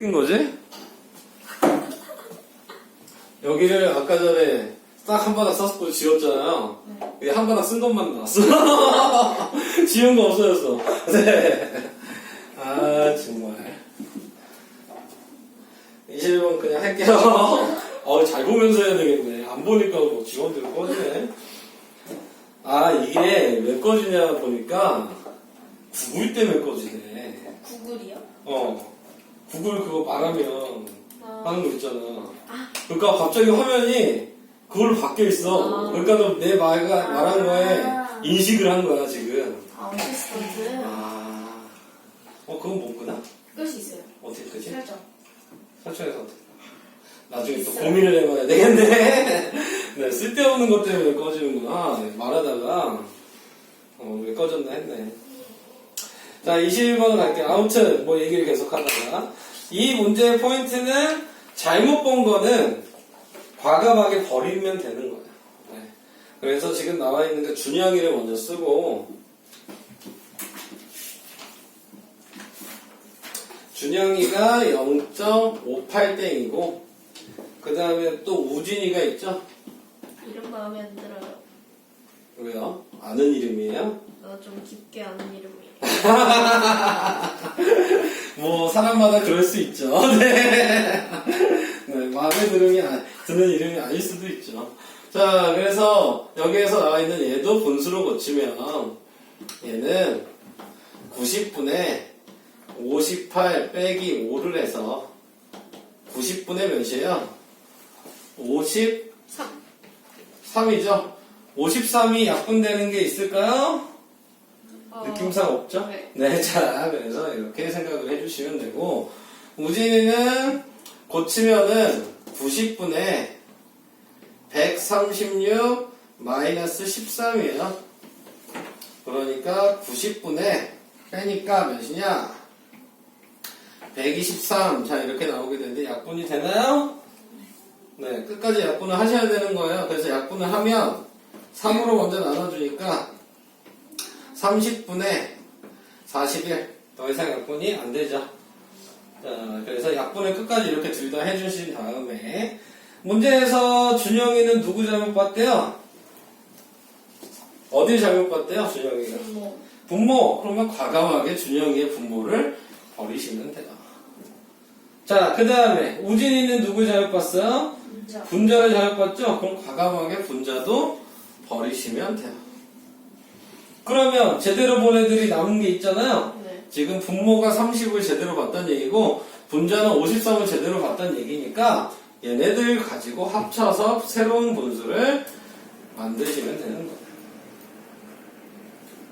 낀 거지? 여기를 아까 전에 딱 한 바닥 썼고 지웠잖아요. 이게 한 바닥 쓴 것만 나왔어. 지운 거 없어졌어. 네. 아, 정말. 21번 그냥 할게요. 어, 잘 보면서 해야 되겠네. 안 보니까 뭐 지원대로 꺼지네. 아, 이게 왜 꺼지냐 보니까 구글 때문에 꺼지네. 구글이요? 어. 구글 그거 말하면 아, 하는 거 있잖아. 그러니까 갑자기 화면이 그걸로 바뀌어 있어. 아. 그러니까 너내 말가 말한 거에 아. 인식을 한 거야 지금. 아 어시스턴트 아. 어 그건 뭐구나? 끝이 있어요. 어떻게 그지? 설정. 설정해서 어떻게? 나중에 또. 고민을 해봐야 되겠네. 네, 쓸데없는 것 때문에 꺼지는구나. 네, 말하다가 어, 왜 꺼졌나 했네. 자, 21번 갈게요. 아무튼 뭐 얘기를 계속 하다가 이 문제의 포인트는 잘못 본 거는 과감하게 버리면 되는 거예요. 네. 그래서 지금 나와 있는 게 준영이를 먼저 쓰고 준영이가 0.58땡이고 그 다음에 또 우진이가 있죠? 이름 마음에 안 들어요. 왜요? 아는 이름이에요? 어, 좀 깊게 아는 이름이에요. 뭐 사람마다 그럴 수 있죠. 네. 네, 마음에 드는, 아- 드는 이름이 아닐 수도 있죠. 자, 그래서 여기에서 나와 있는 얘도 분수로 고치면 얘는 90분에 58 빼기 5를 해서 90분의 몇이에요? 53이죠? 3. 53이 약분되는 게 있을까요? 어, 느낌상 없죠? 네. 네, 자, 그래서 이렇게 생각을 해주시면 되고, 우진이는 고치면은 90분에 136 마이너스 13이에요. 그러니까 90분에 빼니까 몇이냐? 123. 자, 이렇게 나오게 되는데 약분이 되나요? 네, 끝까지 약분을 하셔야 되는 거예요. 그래서 약분을 하면 3으로 먼저 나눠주니까 30분에 41. 더 이상 약분이 안 되죠. 자, 그래서 약분을 끝까지 이렇게 둘 다 해주신 다음에 문제에서 준영이는 누구 잘못 봤대요? 어디 잘못 봤대요, 준영이가? 뭐 분모. 그러면 과감하게 준영이의 분모를 버리시면 돼요. 자, 그 다음에 우진이는 누구 잘못 봤어요? 문자. 분자를 잘못 봤죠? 그럼 과감하게 분자도 버리시면 돼요. 그러면 제대로 본 애들이 남은 게 있잖아요. 네. 지금 분모가 30을 제대로 봤다는 얘기고 분자는 53을 제대로 봤다는 얘기니까 얘네들 가지고 합쳐서 새로운 분수를 만드시면 되는 거예요.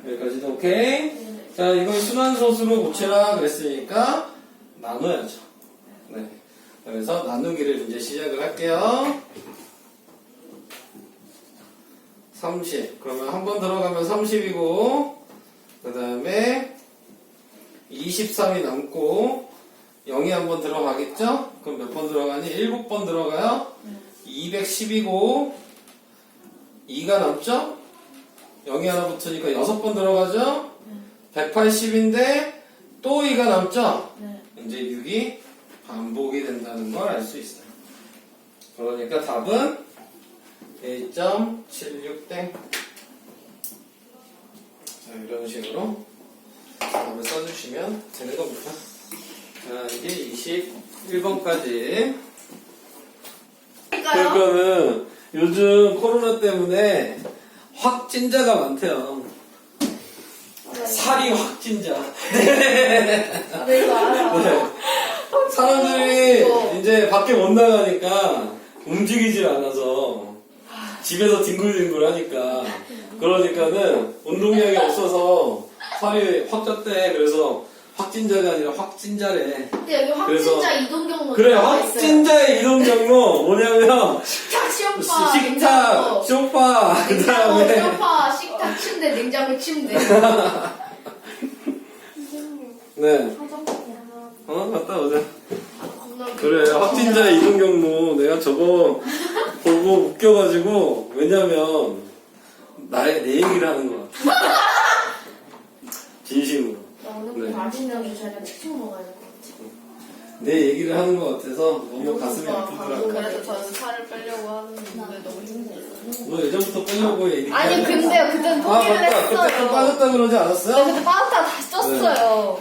여기까지도 오케이? 네. 자, 이걸 순환소수로 고치라 그랬으니까 나눠야죠. 네. 그래서 나누기를 이제 시작을 할게요. 30. 그러면 한 번 들어가면 30이고, 그 다음에 23이 남고, 0이 한 번 들어가겠죠? 그럼 몇 번 들어가니? 7번 들어가요? 210이고, 2가 남죠? 0이 하나 붙으니까 6번 들어가죠? 180인데, 또 2가 남죠? 네. 이제 6이 반복이 된다는 걸 알 수 있어요. 그러니까 답은 1.76땡. 자, 이런 식으로 답을 써주시면 되는 겁니다. 자, 이게 21번까지. 할까요? 그러니까는 요즘 코로나 때문에 확진자가 많대요. 살이 확진자. 네, 알아. 네. 사람들이 이제 밖에 못 나가니까 움직이질 않아서 집에서 뒹굴뒹굴 하니까 그러니까는 운동량이 없어서 살이 확 쪘대 그래서 확진자가 아니라 확진자래 근데 여기 그래서- 확진자 이동 경로 그래. 확진자의 이동 경로 뭐냐면 식탁, 시오파, 식탁, 냉장고. 소파 그 냉장고, 다음에 소파, 식탁, 침대, 냉장고, 침대. 네 화장품이 하나. 어? 갔다 오자 그래 확진자 이동 경로 내가 저거 보고 웃겨가지고 왜냐면 나의 내 얘기를 하는 거야 진심으로 나 오늘 네. 게 저녁 치킨 먹어야 될 것 같아. 내 얘기를 하는 것 같아서 너무 가슴이 아프더라고. 그래서 저는 살을 빼려고 하는데 너무 힘들어요. 너 예전부터 빼려고 얘기. 아니 근데요 그때는 아 포기를 맞다. 그때 좀 했어요. 빠졌다 그러지 네, 않았어요? 근데 빠졌다가 다시 쪘어요.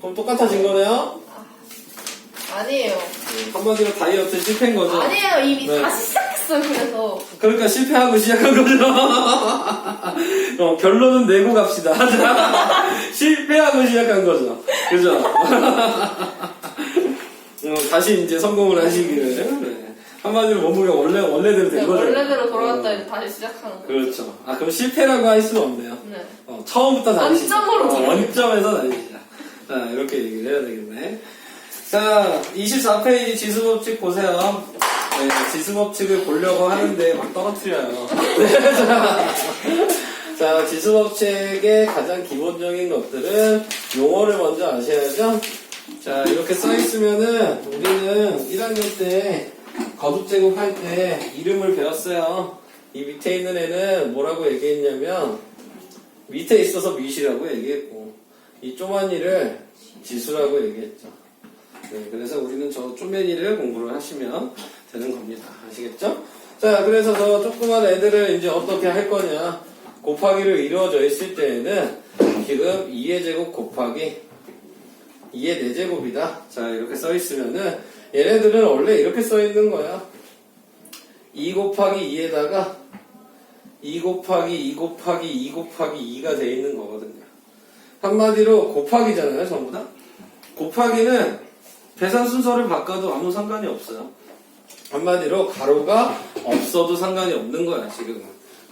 그럼 똑같아진 거네요? 아니에요. 한마디로 다이어트 실패인 거죠? 아니에요 이미 네. 다시 시작했어요 그래서. 그러니까 실패하고 시작한 거죠. 어, 결론은 내고 갑시다. 실패하고 시작한 거죠. 그죠? 어, 다시 이제 성공을 하시기를. 네. 한마디로 몸무게가 원래, 원래대로 된 네, 거죠. 원래대로 돌아갔다 어, 이제 다시 시작하는 거예요. 그렇죠. 아, 그럼 실패라고 할 수는 없네요. 네. 어, 처음부터 다시. 원점으로 어, 원점에서 다니시자. 자, 이렇게 얘기를 해야 되겠네. 자, 24페이지 지수법칙 보세요. 네, 지수법칙을 보려고 하는데 막 떨어뜨려요. 네, 자, 자, 지수법칙의 가장 기본적인 것들은 용어를 먼저 아셔야죠. 자, 이렇게 써있으면은 우리는 1학년 때 거듭제곱 할 때 이름을 배웠어요. 이 밑에 있는 애는 뭐라고 얘기했냐면 밑에 있어서 밑이라고 얘기했고 이 쪼만이를 지수라고 얘기했죠. 네, 그래서 우리는 저 쪼매니를 공부를 하시면 되는 겁니다. 아시겠죠? 자, 그래서 저 조그만 애들을 이제 어떻게 할 거냐. 곱하기로 이루어져 있을 때에는 지금 2의 제곱 곱하기 2의 4제곱이다. 자, 이렇게 써 있으면은 얘네들은 원래 이렇게 써 있는 거야. 2 곱하기 2에다가 2 곱하기 2 곱하기 2 곱하기 2가 돼 있는 거거든요. 한마디로 곱하기잖아요, 전부 다. 곱하기는 계산 순서를 바꿔도 아무 상관이 없어요. 한마디로 가로가 없어도 상관이 없는 거야, 지금은.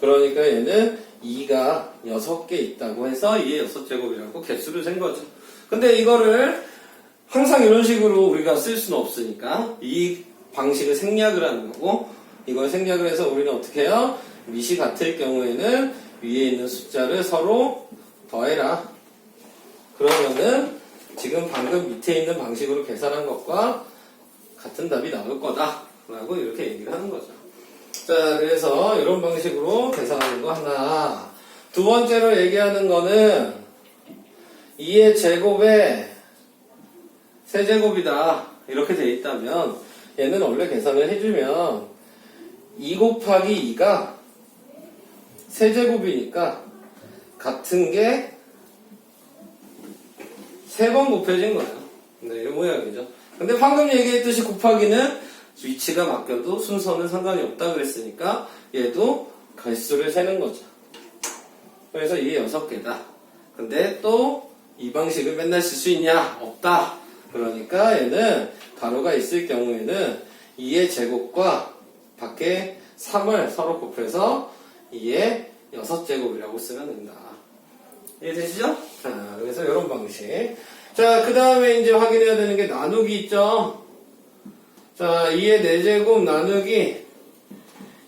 그러니까 얘는 2가 6개 있다고 해서 2의 6제곱이라고 개수를 센 거죠. 근데 이거를 항상 이런 식으로 우리가 쓸 수는 없으니까 이 방식을 생략을 하는 거고 이걸 생략을 해서 우리는 어떻게 해요? 밑이 같을 경우에는 위에 있는 숫자를 서로 더해라. 그러면은 지금 방금 밑에 있는 방식으로 계산한 것과 같은 답이 나올 거다. 라고 이렇게 얘기를 하는 거죠. 자, 그래서 이런 방식으로 계산하는 거 하나. 두 번째로 얘기하는 거는 2의 제곱에 세제곱이다. 이렇게 돼 있다면 얘는 원래 계산을 해주면 2 곱하기 2가 세제곱이니까 같은 게 세 번 곱해진 거예요. 네, 이 모양이죠. 근데 방금 얘기했듯이 곱하기는 위치가 바뀌어도 순서는 상관이 없다 그랬으니까 얘도 개수를 세는 거죠. 그래서 이게 여섯 개다. 근데 또 이 방식을 맨날 쓸 수 있냐? 없다. 그러니까 얘는 가로가 있을 경우에는 2의 제곱과 밖에 3을 서로 곱해서 2의 6제곱이라고 쓰면 된다. 이해되시죠? 자, 그래서 이런 방식. 자, 그 다음에 이제 확인해야 되는 게 나누기 있죠? 자, 2의 4제곱 나누기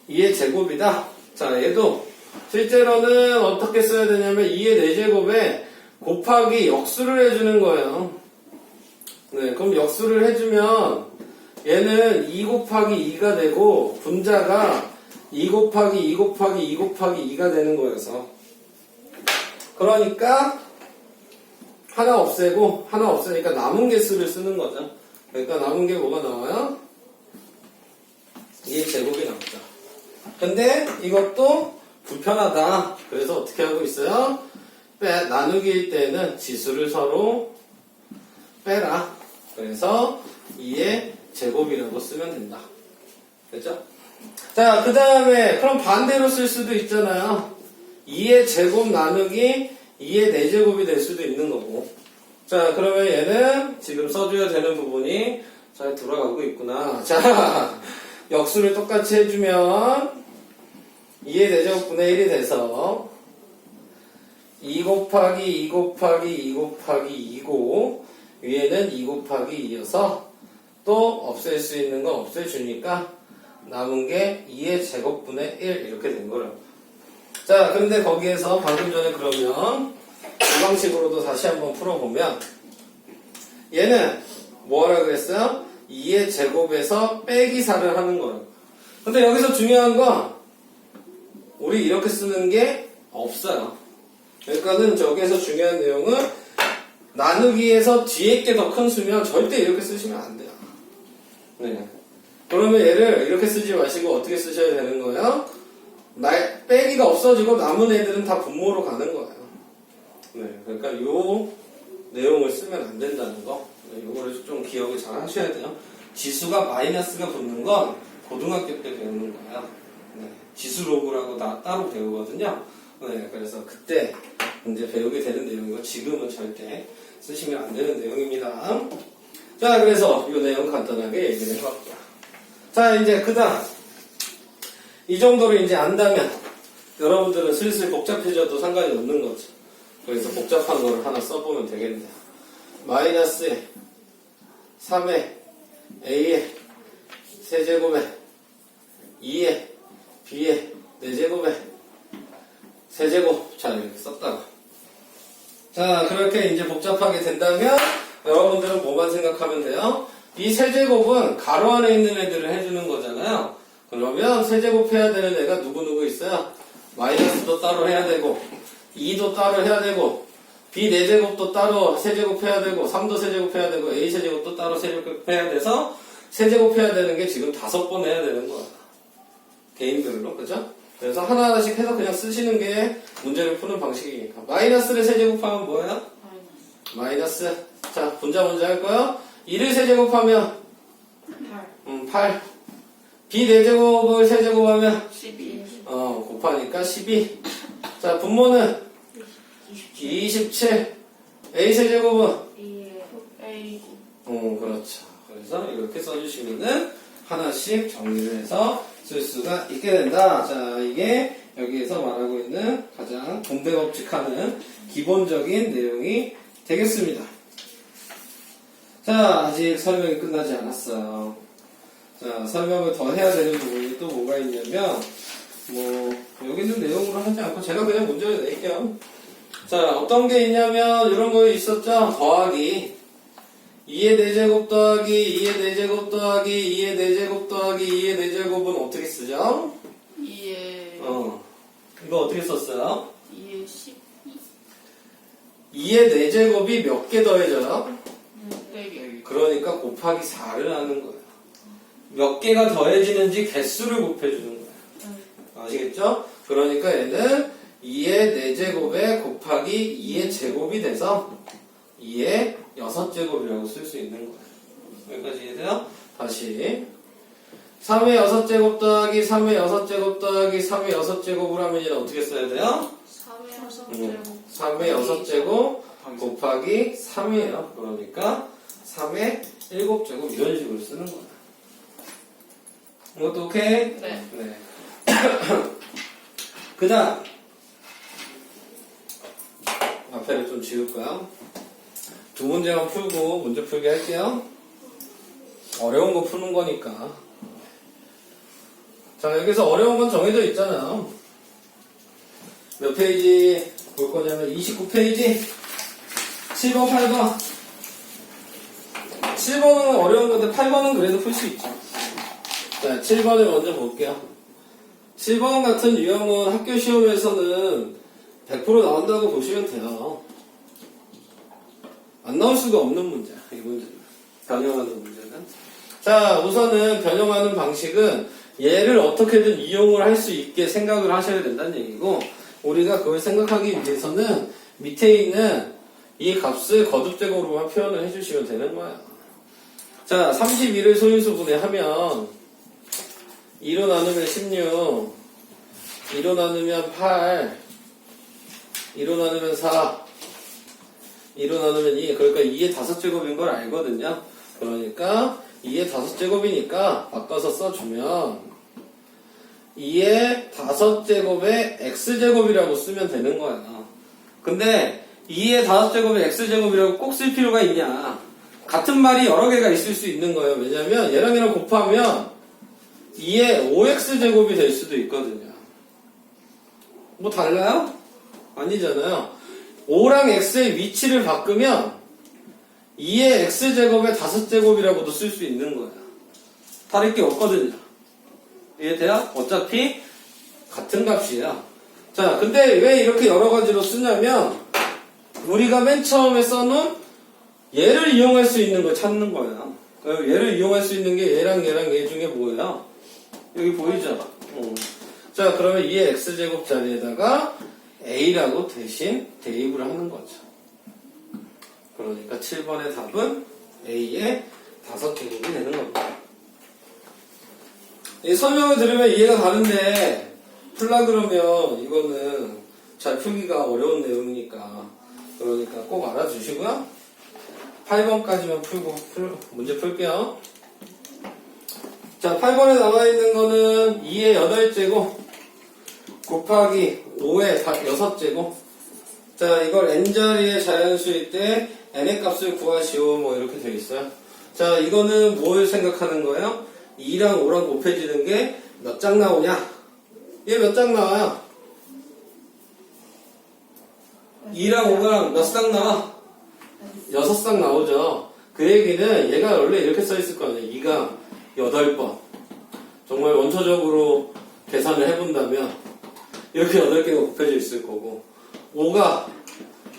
2의 제곱이다. 자, 얘도 실제로는 어떻게 써야 되냐면 2의 4제곱에 곱하기 역수를 해주는 거예요. 네, 그럼 역수를 해주면 얘는 2 곱하기 2가 되고 분자가 2 곱하기 2 곱하기 2 곱하기 2가 되는 거여서 그러니까 하나 없애고 하나 없애니까 남은 개수를 쓰는 거죠. 그러니까 남은 게 뭐가 나와요? 2의 제곱이 나오죠. 근데 이것도 불편하다. 그래서 어떻게 하고 있어요? 빼, 나누기일 때는 지수를 서로 빼라. 그래서 2의 제곱이라고 쓰면 된다. 됐죠? 자, 그 다음에, 그럼 반대로 쓸 수도 있잖아요. 2의 제곱 나누기 2의 4제곱이 될 수도 있는 거고. 자, 그러면 얘는 지금 써줘야 되는 부분이 잘 돌아가고 있구나. 자, 역수를 똑같이 해주면 2의 4제곱분의 1이 돼서 2 곱하기 2 곱하기 2 곱하기 2고 위에는 2 곱하기 2여서 또 없앨 수 있는 건 없애주니까 남은 게 2의 제곱분의 1 이렇게 된 거라고. 자, 그런데 거기에서 방금 전에 그러면 이 방식으로도 다시 한번 풀어보면 얘는 뭐라 그랬어요? 2의 제곱에서 빼기 4를 하는 거예요. 근데 여기서 중요한 건 우리 이렇게 쓰는 게 없어요. 그러니까는 저기에서 중요한 내용은 나누기에서 뒤에 게 더 큰 수면 절대 이렇게 쓰시면 안 돼요. 네. 그러면 얘를 이렇게 쓰지 마시고 어떻게 쓰셔야 되는 거예요? 날, 빼기가 없어지고 남은 애들은 다 분모로 가는 거예요. 네. 그러니까 요 내용을 쓰면 안 된다는 거. 네, 요거를 좀 기억을 잘 하셔야 돼요. 지수가 마이너스가 붙는 건 고등학교 때 배우는 거예요. 네. 지수 로그라고 나 따로 배우거든요. 네. 그래서 그때 이제 배우게 되는 내용이고 지금은 절대 쓰시면 안 되는 내용입니다. 자, 그래서 이 내용 간단하게 얘기를 해봤고요. 자, 이제 그 다음. 이 정도로 이제 안다면 여러분들은 슬슬 복잡해져도 상관이 없는 거죠. 그래서 복잡한 거를 하나 써보면 되겠네요. 마이너스 3의 A의 세제곱에 2의 B의 4제곱에 세제곱 자 이렇게 썼다가 자 그렇게 이제 복잡하게 된다면 여러분들은 뭐만 생각하면 돼요? 이 세제곱은 가로 안에 있는 애들을 해주는 거잖아요. 그러면 세제곱 해야 되는 애가 누구누구 있어요? 마이너스도 따로 해야 되고 2도 따로 해야 되고 B 4제곱도 따로 세제곱 해야 되고 3도 세제곱 해야 되고 A 세제곱도 따로 세제곱 해야 돼서 세제곱 해야 되는 게 지금 다섯 번 해야 되는 거야. 개인별로 그죠? 그래서 하나하나씩 해서 그냥 쓰시는 게 문제를 푸는 방식이니까 마이너스를 세제곱하면 뭐예요? 마이너스 자 분자 먼저 할 거요 2를 세제곱하면 8. 음, 8 B 4제곱을 세제곱하면 12. 어 곱하니까 12 자 분모는 27 A 세제곱은? 2A. 어 그렇죠. 그래서 이렇게 써주시면은 하나씩 정리를 해서 쓸 수가 있게 된다. 자 이게 여기에서 말하고 있는 가장 분배법칙하는 기본적인 내용이 되겠습니다. 자 아직 설명이 끝나지 않았어요 자 설명을 더 해야 되는 부분이 또 뭐가 있냐면 뭐 여기 있는 내용으로 하지 않고 제가 그냥 문제를 낼게요 자 어떤 게 있냐면 이런 거 있었죠 더하기 2의 4제곱 더하기 2의 4제곱 더하기 2의 4제곱 더하기 2의 4제곱은 어떻게 쓰죠? 2에. 어 이거 어떻게 썼어요? 2에 12. 2의 4제곱이 몇 개 더해져요? 빼기. 그러니까 곱하기 4를 하는 거예요 몇 개가 더해지는지 개수를 곱해주는 거예요 아시겠죠? 그러니까 얘는 2의 4제곱에 곱하기 2의 제곱이 돼서 2의 6제곱이라고 쓸 수 있는 거예요. 여기까지 이해돼요? 다시 3의 6제곱 더하기 3의 6제곱 더하기 3의 6제곱을 하면 얘는 어떻게 써야 돼요? 3에 음, 3의 6제곱 곱하기 3이에요. 그러니까 3의 7제곱 이런 식으로 쓰는 거예요. 이것도 오케이? 네. 네. 그 다음. 앞에를 좀 지울까요? 두 문제만 풀고 문제 풀기 할게요. 어려운 거 푸는 거니까. 자, 여기서 어려운 건 정해져 있잖아요. 몇 페이지 볼 거냐면 29페이지 7번, 8번. 7번은 어려운 건데 8번은 그래도 풀 수 있죠. 자, 7번을 먼저 볼게요. 7번 같은 유형은 학교 시험에서는 100% 나온다고 보시면 돼요. 안 나올 수가 없는 문제야, 이 문제는. 변형하는 문제는. 자, 우선은 변형하는 방식은 얘를 어떻게든 이용을 할 수 있게 생각을 하셔야 된다는 얘기고, 우리가 그걸 생각하기 위해서는 밑에 있는 이 값을 거듭제곱으로만 표현을 해주시면 되는 거야. 자, 32를 소인수분해 하면 2로 나누면 16, 2로 나누면 8, 2로 나누면 4, 2로 나누면 2. 그러니까 2의 5제곱인 걸 알거든요. 그러니까 2의 5제곱이니까 바꿔서 써주면 2의 5제곱에 x제곱이라고 쓰면 되는 거야. 근데 2의 5제곱에 x제곱이라고 꼭 쓸 필요가 있냐. 같은 말이 여러 개가 있을 수 있는 거예요. 왜냐면 얘랑 얘랑 곱하면 2의 5x제곱이 될 수도 있거든요. 뭐 달라요? 아니잖아요. 5랑 x의 위치를 바꾸면 2의 x제곱의 5제곱이라고도 쓸 수 있는 거야. 다를 게 없거든요. 이해돼요? 어차피 같은 값이에요. 자, 근데 왜 이렇게 여러 가지로 쓰냐면 우리가 맨 처음에 써놓은 얘를 이용할 수 있는 거 찾는. 그럼 얘를 이용할 수 있는 게 얘랑 얘랑 얘 중에 뭐야? 여기 보이죠? 어. 자, 그러면 이 x제곱 자리에다가 a라고 대신 대입을 하는 거죠. 그러니까 7번의 답은 a의 다섯 제곱이 되는 겁니다. 이 설명을 들으면 이해가 가는데 풀라 그러면 이거는 잘 풀기가 어려운 내용이니까 그러니까 꼭 알아주시고요. 8번까지만 풀고 풀- 문제 풀게요. 자, 8번에 나와 있는 거는 2의 8제곱 곱하기 5의 6제곱. 자, 이걸 n자리의 자연수일 때 n의 값을 구하시오. 뭐 이렇게 돼 있어요. 자, 이거는 뭘 생각하는 거예요? 2랑 5랑 곱해지는 게 몇 장 나오냐? 얘 몇 장 나와요? 2랑 5랑 몇 쌍 나와? 여섯 쌍 나오죠. 그 얘기는 얘가 원래 이렇게 써 있을 거 아니에요. 2가 8번. 정말 원초적으로 계산을 해본다면 이렇게 8개가 곱해져 있을 거고 5가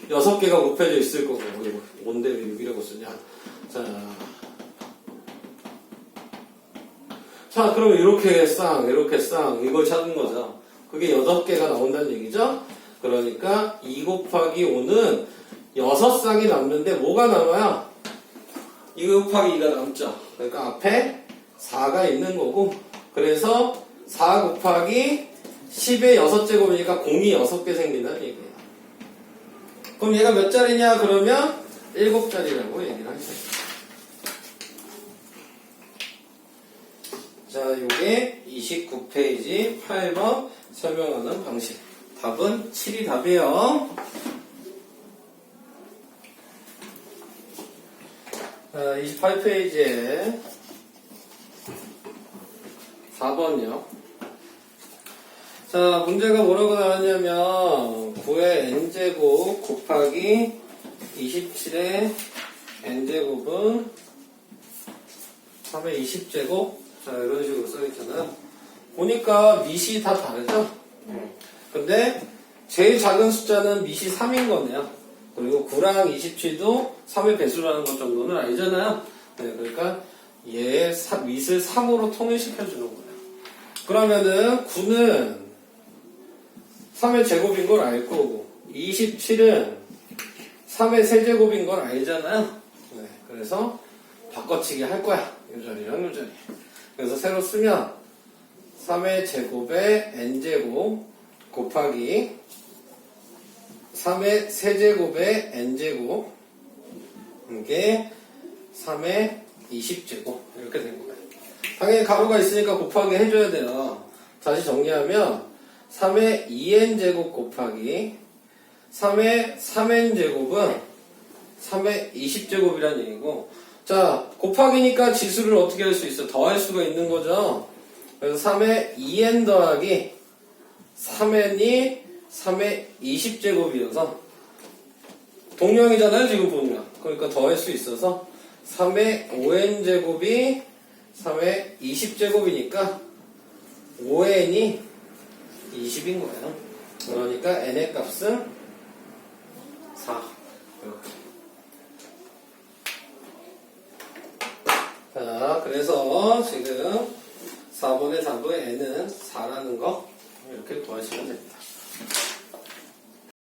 6개가 곱해져 있을 거고 이거 뭔데 왜 6이라고 쓰냐. 자, 자 그러면 이렇게 쌍, 이렇게 쌍 이걸 찾은 거죠. 그게 8개가 나온다는 얘기죠. 그러니까 2 곱하기 5는 6쌍이 남는데 뭐가 남아요? 2 곱하기 2가 남죠. 그러니까 앞에 4가 있는 거고 그래서 4 곱하기 10의 6제곱이니까 공이 6개 생긴다는 얘기예요. 그럼 얘가 몇 자리냐 그러면 7자리라고 얘기를 하죠. 자, 요게 29페이지 8번 설명하는 방식. 답은 7이 답이에요. 자, 28페이지에 4번이요. 자, 문제가 뭐라고 나왔냐면 9의 n제곱 곱하기 27의 n제곱은 3의 20제곱 자 이런 식으로 써있잖아요. 보니까 밑이 다 다르죠? 근데 제일 작은 숫자는 밑이 3인 거네요. 그리고 9랑 27도 3의 배수라는 것 정도는 알잖아요. 네, 그러니까 얘의 사- 밑을 3으로 통일시켜주는 거예요. 그러면은 9는 3의 제곱인 걸 알 거고 27은 3의 세제곱인 걸 알잖아요. 네, 그래서 바꿔치기 할 거야. 이 자리랑 이 자리. 그래서 새로 쓰면 3의 제곱에 n제곱 곱하기 3의 세제곱에 n제곱 이게 3의 20제곱 이렇게 된 거예요. 당연히 가로가 있으니까 곱하기 해줘야 돼요. 다시 정리하면 3의 2n제곱 곱하기 3의 3n제곱은 3의 20제곱이라는 얘기고 자 곱하기니까 지수를 어떻게 할 수 있어? 더할 수가 있는 거죠. 그래서 3의 2n 더하기 3n이 3의 20제곱이어서 동량이잖아요 지금 보면 그러니까 더할 수 있어서 3의 5n제곱이 3의 20제곱이니까 5n이 20인 거예요. 그러니까 n의 값은 4 이렇게 자 그래서 지금 4번의 답은 n은 4라는 거 이렇게 구하시면 됩니다